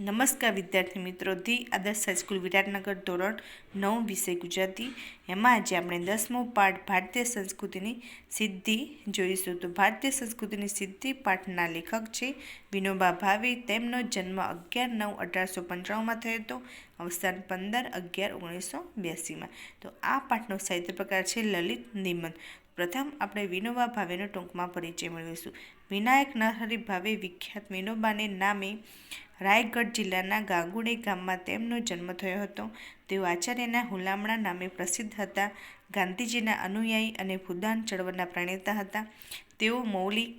નમસ્કાર વિદ્યાર્થી મિત્રો, ધી આદર્શ હાઈસ્કૂલ વિરાટનગર ધોરણ નવ વિષય ગુજરાતી. એમાં આજે આપણે દસમો પાઠ ભારતીય સંસ્કૃતિની સિદ્ધિ જોઈશું. તો ભારતીય સંસ્કૃતિની સિદ્ધિ પાઠના લેખક છે વિનોબા ભાવે. તેમનો જન્મ અગિયાર નવ અઢારસો પંચાણુંમાં થયો હતો. અવસાન પંદર અગિયાર ઓગણીસો બ્યાસીમાં. તો આ પાઠનો સાહિત્ય પ્રકાર છે લલિત નિબંધ. પ્રથમ આપણે વિનોબા ભાવેનો ટૂંકમાં પરિચય મેળવીશું. વિનાયક નરહરિ ભાવે વિખ્યાત વિનોબાને નામે રાયગઢ જિલ્લાના ગાંગુડી ગામમાં તેમનો જન્મ થયો હતો. તેઓ આચાર્યના હુલામણા નામે પ્રસિદ્ધ હતા. ગાંધીજીના અનુયાયી અને ભૂદાન ચળવળના પ્રણેતા હતા. તેઓ મૌલિક,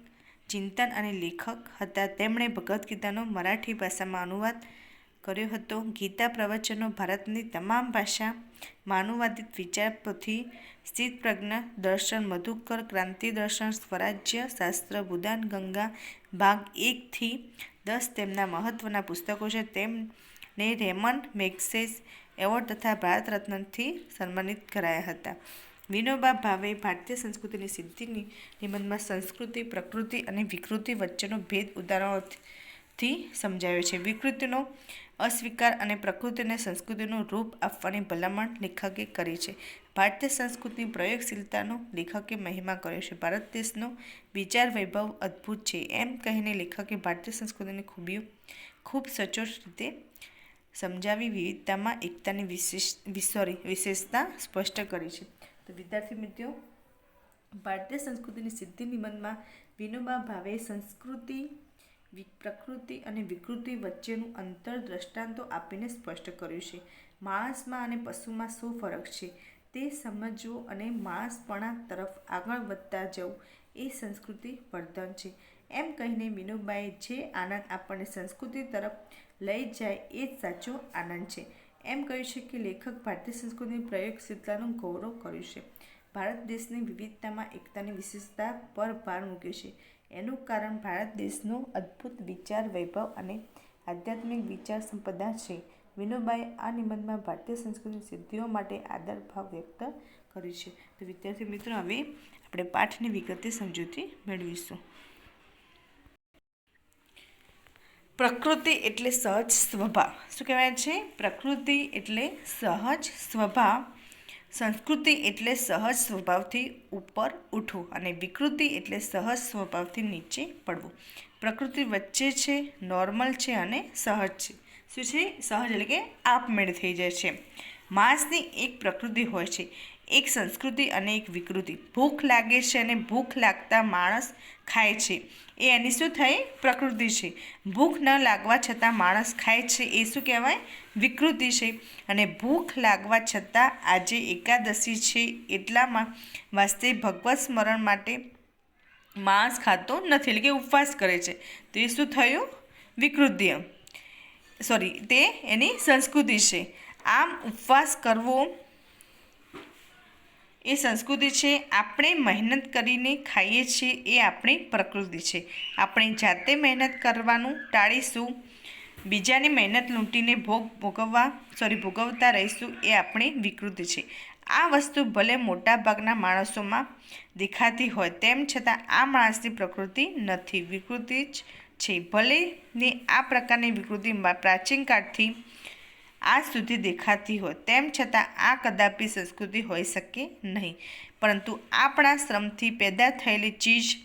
ચિંતન અને લેખક હતા. તેમણે ભગવદ્ ગીતાનો મરાઠી ભાષામાં અનુવાદ કર્યો હતો. ગીતા પ્રવચનો ભારતની તમામ ભાષામાં વિચાર વિચારપોથી સ્થિત પ્રજ્ઞ દર્શન મધુકર, ક્રાંતિ દર્શન, સ્વરાજ્ય શાસ્ત્ર, ભૂદાન, ગંગા ભાગ એકથી દસ તેમના મહત્ત્વના પુસ્તકો છે. તેમને રેમન મેગ્સેસ એવોર્ડ તથા ભારત રત્નથી સન્માનિત કરાયા હતા. વિનોબા ભાવે ભારતીય સંસ્કૃતિની સિદ્ધિની નિબંધમાં સંસ્કૃતિ, પ્રકૃતિ અને વિકૃતિ વચ્ચેનો ભેદ ઉદાહરણોથી સમજાવ્યો છે. વિકૃતિનો અસ્વીકાર અને પ્રકૃતિને સંસ્કૃતિનું રૂપ આપવાની ભલામણ લેખકે કરી છે. ભારતીય સંસ્કૃતિની પ્રયોગશીલતાનો લેખકે મહિમા કર્યો છે. ભારત દેશનો વિચાર વૈભવ અદ્ભુત છે. એમ કહીને લેખકે ભારતીય સંસ્કૃતિની ખૂબીઓ ખૂબ સચોટ રીતે સમજાવી વિવિધતામાં એકતાની વિશેષ સોરી વિશેષતા સ્પષ્ટ કરી છે. તો વિદ્યાર્થી મિત્રો, ભારતીય સંસ્કૃતિની સિદ્ધિ નિબંધમાં વિનોબા ભાવે સંસ્કૃતિ પ્રકૃતિ અને વિકૃતિ વચ્ચેનું અંતર દ્રષ્ટાંતો આપીને સ્પષ્ટ કર્યું છે. માણસમાં અને પશુમાં શું ફરક છે તે સમજવું અને માણસપણા તરફ આગળ વધતા જવું એ સંસ્કૃતિ વર્ધન છે. એમ કહીને વિનોબાએ જે આનંદ આપણને સંસ્કૃતિ તરફ લઈ જાય એ જ સાચો આનંદ છે. એમ કહ્યું છે કે લેખક ભારતીય સંસ્કૃતિની પ્રયોગશીલતાનું ગૌરવ કર્યું છે. ભારત દેશની વિવિધતામાં એકતાની વિશેષતા પર ભાર મૂક્યો છે. એનું કારણ ભારત દેશનો અદ્ભુત વિચાર, વૈભવ અને આધ્યાત્મિક વિચાર સંપદા છે. વિનોબાએ આ નિબંધમાં ભારતીય સંસ્કૃતિની સિદ્ધિઓ માટે આદરભાવ વ્યક્ત કર્યો છે. તો વિદ્યાર્થી મિત્રો, હવે આપણે પાઠની વિગતે સમજૂતી મેળવીશું. પ્રકૃતિ એટલે સહજ સ્વભાવ. શું કહેવાય છે? પ્રકૃતિ એટલે સહજ સ્વભાવ. સંસ્કૃતિ એટલે સહજ સ્વભાવથી ઉપર ઉઠવું અને વિકૃતિ એટલે સહજ સ્વભાવથી નીચે પડવું. પ્રકૃતિ વચ્ચે છે, નોર્મલ છે અને સહજ છે. શું છે? સહજ એટલે કે આપમેળે થઈ જાય છે. માણસની એક પ્રકૃતિ હોય છે, એક સંસ્કૃતિ અને એક વિકૃતિ. ભૂખ લાગે છે અને ભૂખ લાગતા માણસ ખાય છે. એ એની શું થઈ? પ્રકૃતિ છે. ભૂખ ન લાગવા છતાં માણસ ખાય છે. એ શું કહેવાય? વિકૃતિ છે. અને ભૂખ લાગવા છતાં આજે એકાદશી છે એટલામાં વાસ્તે ભગવત સ્મરણ માટે માંસ ખાતો નથી, એટલે કે ઉપવાસ કરે છે. તો એ શું થયું? વિકૃતિ. સોરી, તે એની સંસ્કૃતિ છે. આમ ઉપવાસ કરવો એ સંસ્કૃતિ છે. આપણે મહેનત કરીને ખાઈએ છીએ એ આપણી પ્રકૃતિ છે. આપણે જાતે મહેનત કરવાનું ટાળીશું, બીજાની મહેનત લૂંટીને ભોગ ભોગવવા સોરી ભોગવતા રહીશું એ આપણી વિકૃતિ છે. આ વસ્તુ ભલે મોટાભાગના માણસોમાં દેખાતી હોય, તેમ છતાં આ માણસની પ્રકૃતિ નથી. વિકૃતિ જ છે. ભલે ને આ પ્રકારની વિકૃતિ પ્રાચીન કાળથી આજ સુધી દેખાતી હોય, તેમ છતાં આ કદાપી સંસ્કૃતિ હોઈ શકે નહીં. પરંતુ આપણા શ્રમથી પેદા થયેલી ચીજ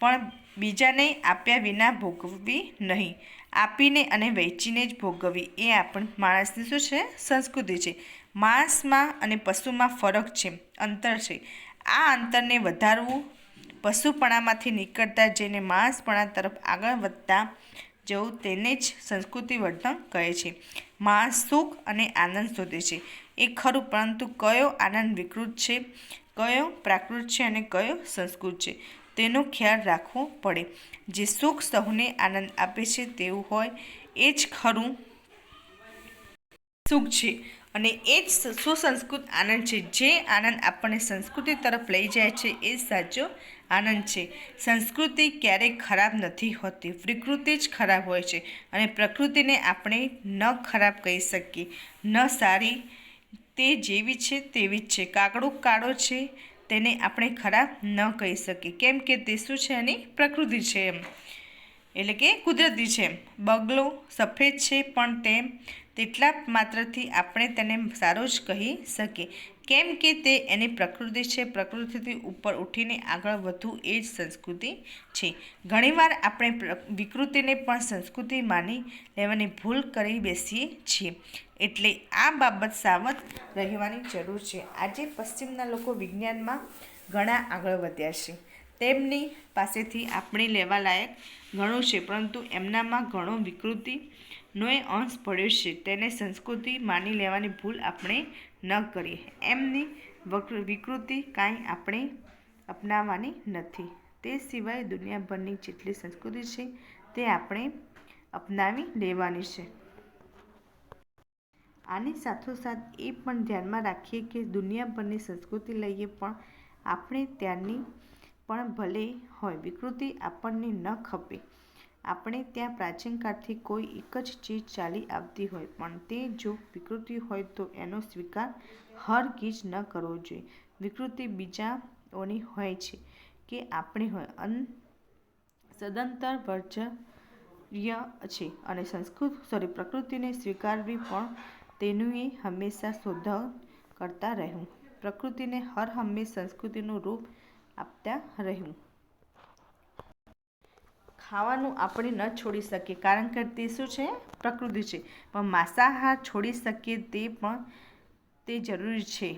પણ બીજાને આપ્યા વિના ભોગવવી નહીં. આપીને અને વેચીને જ ભોગવવી, એ આપણ માણસની શું છે? સંસ્કૃતિ છે. માણસમાં અને પશુમાં ફરક છે, અંતર છે. આ અંતરને વધારવું પશુપણામાંથી નીકળતા જઈને માણસપણા તરફ આગળ વધતા જવું તેને જ સંસ્કૃતિ વર્તન કહે છે. માણસ સુખ અને આનંદ શોધે છે. એ ખરું, પરંતુ કયો આનંદ વિકૃત છે? કયો પ્રાકૃત છે અને કયો સંસ્કૃત છે? તેનો ખ્યાલ રાખવો પડે. જે સુખ સહુને આનંદ આપે છે, તેવું હોય, એ જ ખરું સુખ છે. અને એ જ સુસંસ્કૃત આનંદ છે. જે આનંદ આપણને સંસ્કૃતિ તરફ લઈ જાય છે, એ સાચો આનંદ છે. સંસ્કૃતિ ક્યારેય ખરાબ નથી હોતી. વિકૃતિ જ ખરાબ હોય છે અને પ્રકૃતિને આપણે ન ખરાબ કહી શકીએ. ન સારી તે જેવી છે, તેવી જ છે. કાકડો કાળો છે, તેને આપણે ખરાબ ન કહી શકીએ. કેમ કે તે શું છે એની પ્રકૃતિ છે એમ. એટલે કે કુદરતી છે બગલો સફેદ છે, પણ તે તેટલા માત્રથી આપણે તેને સારો જ કહી શકીએ. કેમ કે તે એની પ્રકૃતિ છે, પ્રકૃતિથી ઉપર ઉઠીને આગળ વધવું એ જ સંસ્કૃતિ છે. ઘણીવાર આપણે વિકૃતિને પણ સંસ્કૃતિ માની લેવાની ભૂલ કરી બેસીએ છીએ. એટલે આ બાબત સાવધ રહેવાની જરૂર છે. આજે પશ્ચિમના લોકો વિજ્ઞાનમાં ઘણા આગળ વધ્યા છે. તેમની પાસેથી આપણે લેવા લાયક ઘણું છે, પરંતુ એમનામાં ઘણો વિકૃતિનો એ અંશ પડ્યો છે. તેને સંસ્કૃતિ માની લેવાની ભૂલ આપણે ન કરીએ. એમની વિકૃતિ કાંઈ આપણે અપનાવવાની નથી. તે સિવાય દુનિયાભરની જેટલી સંસ્કૃતિ છે, તે આપણે અપનાવી લેવાની છે. આની સાથોસાથ એ પણ ધ્યાનમાં રાખીએ કે દુનિયાભરની સંસ્કૃતિ લઈએ પણ આપણે ત્યાંની પણ ભલે હોય. વિકૃતિ આપણને ન ખપે. આપણે ત્યાં પ્રાચીન કાળથી કોઈ એક જ ચીજ ચાલી આવતી હોય, પણ તે જો વિકૃતિ હોય તો એનો સ્વીકાર હરગીજ ન કરવો જોઈએ. વિકૃતિ બીજાઓની હોય છે કે આપણી હોય. અન સદંતર વર્જ્ય છે અને સંસ્કૃત સોરી પ્રકૃતિને સ્વીકારવી પણ તેનું એ હંમેશા શોધ કરતા રહેવું. પ્રકૃતિને હર હંમેશ સંસ્કૃતિનું રૂપ આપતા રહેવું. ખાવાનું આપણે ન છોડી શકીએ. કારણ કે તે શું છે? પ્રકૃતિ છે. પણ માંસાહાર છોડી શકીએ તે પણ તે જરૂરી છે.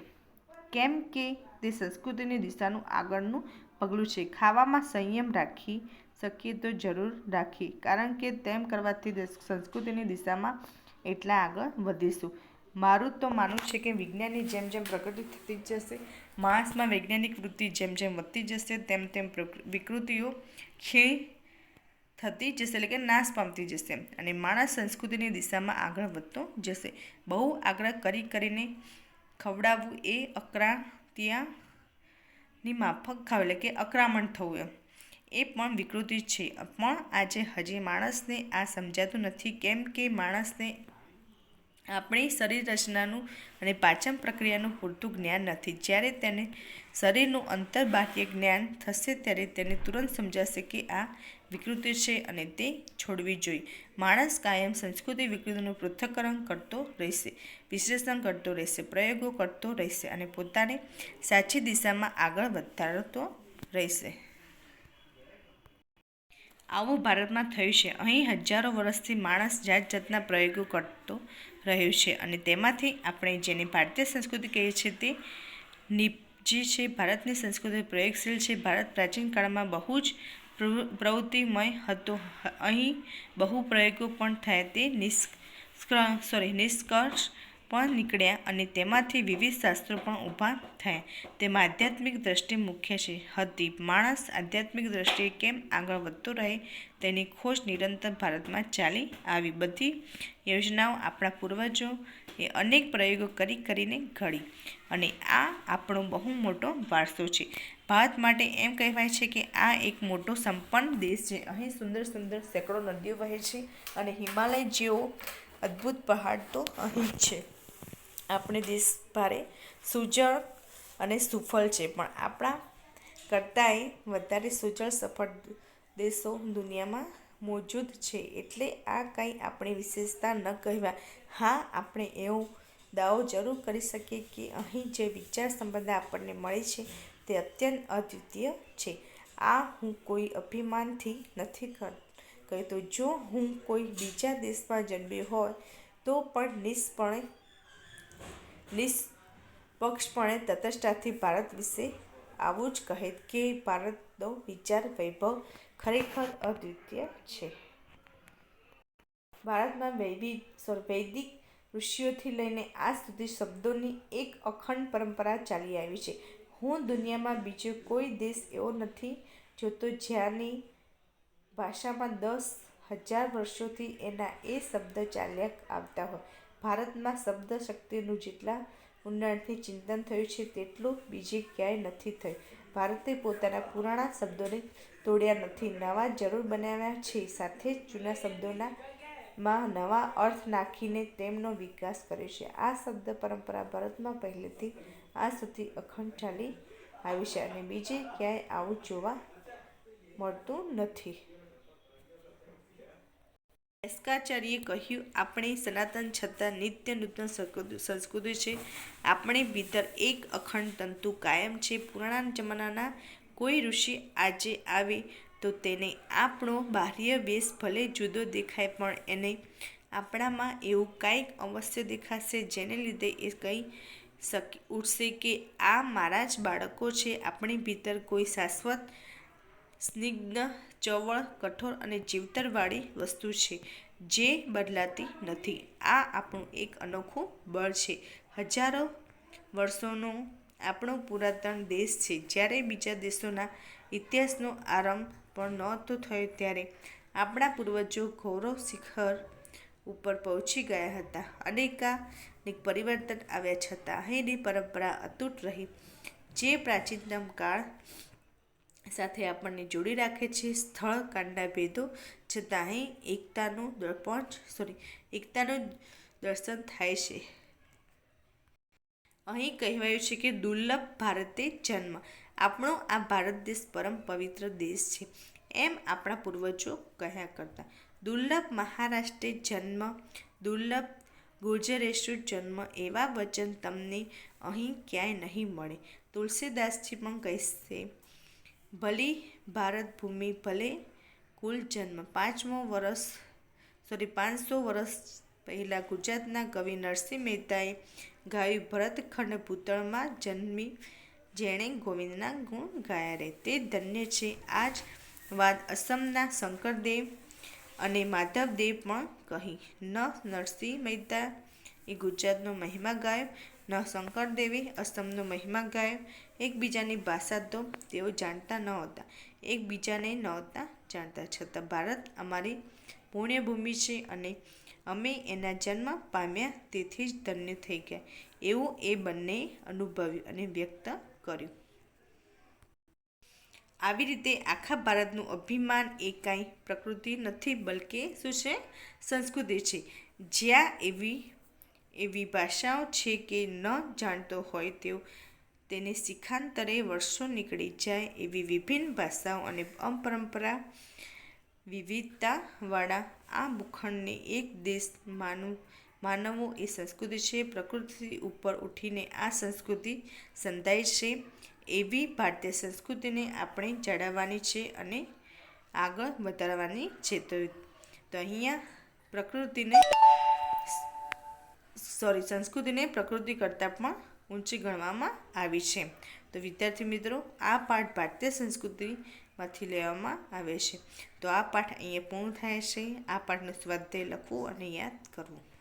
કેમ કે તે સંસ્કૃતિની દિશાનું આગળનું પગલું છે. ખાવામાં સંયમ રાખી શકીએ તો જરૂર રાખીએ કારણ કે તેમ કરવાથી સંસ્કૃતિની દિશામાં એટલા આગળ વધીશું. મારું તો માનવું છે કે વિજ્ઞાનની જેમ જેમ પ્રગતિ થતી જશે, માણસમાં વૈજ્ઞાનિક વૃત્તિ જેમ જેમ વધતી જશે, તેમ તેમ વિકૃતિઓ ખીણ થતી જશે એટલે કે નાશ પામતી જશે. અને માણસ સંસ્કૃતિની દિશામાં આગળ વધતો જશે. બહુ આગળ કરી કરીને ખવડાવવું એ અકરાતિયાની માફક ખાવ એટલે કે અકરામણ થવું એ પણ વિકૃતિ છે. પણ આજે હજી માણસને આ સમજાતું નથી કેમ કે માણસને આપણી શરીર રચનાનું અને પાચન પ્રક્રિયાનું પૂરતું જ્ઞાન નથી. જ્યારે તેને શરીરનું અંતર્બાહ્ય જ્ઞાન થશે ત્યારે તેને તુરંત સમજાશે કે આ વિકૃતિ છે અને તે છોડવી જોઈએ માણસ કાયમ સંસ્કૃતિ વિકૃતિનું પૃથ્થકરણ કરતો રહેશે, વિશ્લેષણ કરતો રહેશે, પ્રયોગો કરતો રહેશે અને પોતાને સાચી દિશામાં આગળ વધારતો રહેશે. આવું ભારતમાં થયું છે. અહીં હજારો વર્ષથી માણસ જાત જાતના પ્રયોગો કરતો રહ્યો છે અને તેમાંથી આપણે જેને ભારતીય સંસ્કૃતિ કહીએ છીએ તે નિપજી છે. ભારતની સંસ્કૃતિ પ્રયોગશીલ છે. ભારત પ્રાચીન કાળમાં બહુ જ પ્રવૃત્તિમય હતો. અહીં બહુ પ્રયોગો પણ થયા તે નિષ્કર સોરી નિષ્કર્ષ પણ નીકળ્યા અને તેમાંથી વિવિધ શાસ્ત્રો પણ ઊભા થયા. તેમાં આધ્યાત્મિક દ્રષ્ટિ મુખ્ય છે. હતી માણસ આધ્યાત્મિક દ્રષ્ટિએ કેમ આગળ વધતો રહે તેની ખોજ નિરંતર ભારતમાં ચાલી આવી. બધી યોજનાઓ આપણા પૂર્વજો એ અનેક પ્રયોગો કરી કરીને ઘડી. અને આ આપણો બહુ મોટો વારસો છે. ભારત માટે એમ કહેવાય છે કે આ એક મોટો સંપન્ન દેશ છે. અહીં સુંદર સુંદર સેંકડો નદીઓ વહે છે અને હિમાલય જેવો અદ્ભુત પહાડ તો અહીં જ છે. આપણે દેશ ભારે સુજળ અને સુફળ છે. પણ આપણા કરતાંય વધારે સુજળ સફળ દેશો દુનિયામાં મોજૂદ છે એટલે આ કંઈ આપણી વિશેષતા ન કહેવાય. હા, આપણે એવો દાવો જરૂર કરી શકીએ કે અહીં જે વિચાર સંબંધ આપણને મળે છે તે અત્યંત અદ્વિતીય છે. આ હું કોઈ અભિમાનથી નથી કહેતો. જો હું કોઈ બીજા દેશમાં જન્મ્યો હોય, તો પણ નિષ્પણે, નિષ્પક્ષપણે તટસ્થતાથી ભારત વિશે આવું જ કહે કે ભારતનો વિચાર વૈભવ ખરેખર અદ્વિતીય છે. ભારતમાં વૈદિક વૈદિક ઋષિઓથી લઈને આજ સુધી શબ્દોની એક અખંડ પરંપરા ચાલી આવી છે. હું દુનિયામાં બીજો કોઈ દેશ એવો નથી જોતો જ્યાંની ભાષામાં દસ હજાર વર્ષોથી એના એ શબ્દ ચાલ્યા આવતા હોય. ભારતમાં શબ્દ શક્તિનું જેટલા ઊંડાણથી ચિંતન થયું છે, તેટલું બીજે ક્યાંય નથી થયું. ભારતે પોતાના પુરાણા શબ્દોને તોડ્યા નથી. નવા જરૂર બનાવ્યા છે. સાથે જ જૂના શબ્દોના માં નવા અર્થ નાખીને તેમનો વિકાસ કર્યો છે. આ શબ્દ પરંપરા ભારતમાં પહેલેથી આ સુધી અખંડ ચાલી આવી છે અને બીજે ક્યાંય આવું જોવા મળતું નથી. એસ્કાચાર્યે કહ્યું, આપણે સનાતન છતાં નિત્ય નૂતન સંસ્કૃતિ છે. આપણી ભીતર એક અખંડ તંતુ કાયમ છે. પુરાણા જમાનાના કોઈ ઋષિ આજે આવે તો તેને આપણો બાહ્ય વેશ ભલે જુદો દેખાય, પણ એને આપણામાં એવું કાંઈક અવશ્ય દેખાશે જેને લીધે એ કંઈ શકી, ઉઠશે કે આ મારા જ બાળકો છે. આપણી ભીતર કોઈ શાશ્વત સ્નિગ્ધ, ચવળ, કઠોર અને જીવતરવાળી વસ્તુ છે, જે બદલાતી નથી. આ આપણું એક અનોખું બળ છે. હજારો વર્ષોનો આપણો પુરાતન દેશ છે. જ્યારે બીજા દેશોના ઇતિહાસનો આરંભ પણ નહોતો થયો ત્યારે આપણા પૂર્વજો ગૌરવ શિખર ઉપર પહોંચી ગયા હતા. અનેકાનેક પરિવર્તન આવ્યા છતાં અહીંની પરંપરા અતૂટ રહી. જે પ્રાચીનતમ કાળ સાથે આપણને જોડી રાખે છે સ્થળ, કાંડા ભેદો, છતાં અહીં એકતાનું દર્પણ સોરી એકતાનું દર્શન થાય છે. અહીં કહેવાયું છે કે દુર્લભ ભારતે જન્મ. આપણો આ ભારત દેશ પરમ પવિત્ર દેશ છે. એમ આપણા પૂર્વજો કહ્યા કરતા. દુર્લભ મહારાષ્ટ્રે જન્મ, દુર્લભ ગુર્જરેશુ જન્મ એવા વચન તમને અહીં ક્યાંય નહીં મળે. તુલસીદાસજી પણ કહેશે ભલી ભારત ભૂમિ ભલે કુલ જન્મ પાંચમો વર્ષ સોરી પાંચસો વર્ષ પહેલાં ગુજરાતના કવિ નરસિંહ મહેતાએ ગાયું ભરતખંડ ભૂતળમાં જન્મી, જેણે ગોવિંદના ગુણ ગાયા રે. તે ધન્ય છે. આ જ વાત અસમના શંકરદેવ અને માધવદેવ પણ કહી. ન, નરસિંહ મહેતા એ ગુજરાતનો મહિમા ગાયો ન શંકરદેવે અસમનો મહિમા ગાયો. એકબીજાની ભાષા તો તેઓ જાણતા ન હતા. એકબીજાને નહોતા જાણતા. છતાં ભારત અમારી પુણ્યભૂમિ છે અને અમે એના જન્મ પામ્યા તેથી જ ધન્ય થઈ ગયા. એવું એ બંને અનુભવ્યું અને વ્યક્ત કર્યું. આવી રીતે આખા ભારતનું અભિમાન એ કાંઈ પ્રકૃતિ નથી, બલકે શું છે? સંસ્કૃતિ છે. જ્યાં એવી એવી ભાષાઓ છે કે ન જાણતો હોય તેઓ તેને શિખાંતરે વર્ષો નીકળી જાય એવી વિભિન્ન ભાષાઓ અને અપરંપરા વિવિધતાવાળા આ ભૂખંડને એક દેશ માનવું, માનવો એ સંસ્કૃતિ છે. પ્રકૃતિ ઉપર ઉઠીને આ સંસ્કૃતિ સંધાય છે એવી ભારતીય સંસ્કૃતિને આપણે જાળવવાની છે અને આગળ વધારવાની છે. તો અહીંયા પ્રકૃતિને સોરી, સંસ્કૃતિને પ્રકૃતિ કરતાં પણ ઊંચી ગણવામાં આવી છે. તો વિદ્યાર્થી મિત્રો, આ પાઠ ભારતીય સંસ્કૃતિમાંથી લેવામાં આવે છે. તો આ પાઠ અહીંયા પૂર્ણ થાય છે. આ પાઠનું સ્વાધ્યાય લખવું અને યાદ કરવું.